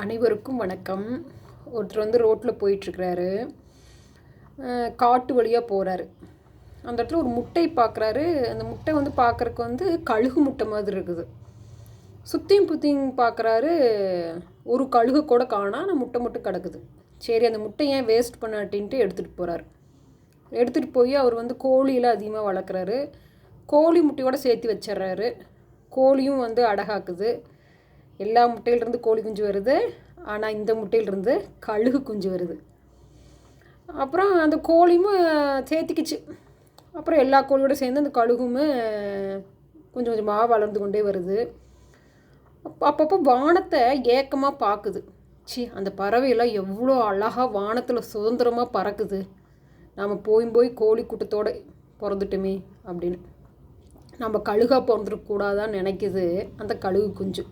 அனைவருக்கும் வணக்கம். ஒருத்தர் வந்து ரோட்டில் போயிட்டுருக்கிறாரு. காட்டு வழியாக போகிறாரு அந்த இடத்துல ஒரு முட்டை பார்க்குறாரு அந்த முட்டை வந்து பார்க்குறக்கு வந்து கழுகு முட்டை மாதிரி இருக்குது. சுத்தியும் புத்தியும் பார்க்குறாரு ஒரு கழுகு கூட காணா ஆனால் முட்டை மட்டும் கிடக்குது. சரி அந்த முட்டை ஏன் வேஸ்ட் பண்ணாட்டின்ட்டு எடுத்துகிட்டு போகிறாரு எடுத்துகிட்டு போய் அவர் வந்து கோழியெல்லாம் அதிகமாக வளர்க்குறாரு. கோழி முட்டையோடு சேர்த்து வச்சிட்றாரு. கோழியும் வந்து அடகாக்குது. எல்லா முட்டையிலிருந்து கோழி குஞ்சு வருது. ஆனால் இந்த முட்டையிலிருந்து கழுகு குஞ்சு வருது. அப்புறம் அந்த கோழியும் சேர்த்திக்கிச்சு அப்புறம் எல்லா கோழியோட சேர்ந்து அந்த கழுகும் கொஞ்சம் கொஞ்சமாக வளர்ந்து கொண்டே வருது. அப்போ அப்பப்போ வானத்தை ஏக்கமாக பார்க்குது சி அந்த பறவையெல்லாம் எவ்வளோ அழகாக வானத்தில் சுதந்திரமாக பறக்குது. நாம் போய் போய் கோழி கூட்டத்தோடு பிறந்துட்டோமே அப்படின்னு. நம்ம கழுகாக பிறந்துடக்கூடாதான்னு நினைக்குது அந்த கழுகு குஞ்சு.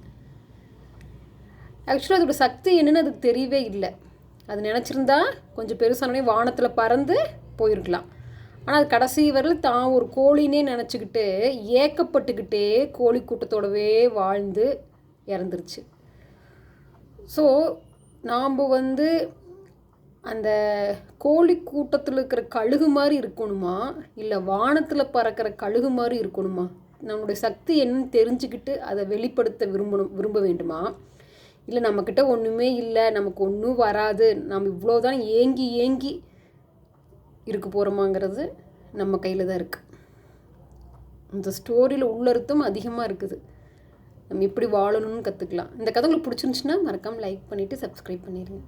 ஆக்சுவலாக அதோட சக்தி என்னன்னு அதுக்கு தெரியவே இல்லை. அது நினச்சிருந்தா கொஞ்சம் பெருசானே வானத்தில் பறந்து போயிருக்கலாம். ஆனால் அது கடைசி வரையில் தான் ஒரு கோழினே நினச்சிக்கிட்டு ஏக்கப்பட்டுக்கிட்டே கோழி கூட்டத்தோடவே வாழ்ந்து இறந்துருச்சு. ஸோ நாம் வந்து அந்த கோழி கூட்டத்தில் இருக்கிற கழுகு மாதிரி இருக்கணுமா? இல்லை வானத்தில் பறக்கிற கழுகு மாதிரி இருக்கணுமா? நம்மளுடைய சக்தி என்னன்னு தெரிஞ்சுக்கிட்டு அதை வெளிப்படுத்த விரும்பணும் விரும்ப வேண்டுமா? இல்லை நம்மக்கிட்ட ஒன்றுமே இல்லை நமக்கு ஒன்றும் வராது நம்ம இவ்வளோதான் ஏங்கி ஏங்கி இருக்க போகிறோமாங்கிறது நம்ம கையில் தான் இருக்குது இந்த ஸ்டோரியில் உள்ளர்த்தம் அதிகமாக இருக்குது. நம்ம எப்படி வாழணும்னு கற்றுக்கலாம் இந்த கதை உங்களுக்கு பிடிச்சிருந்துச்சுன்னா மறக்காமல் லைக் பண்ணிவிட்டு சப்ஸ்கிரைப் பண்ணிடுங்க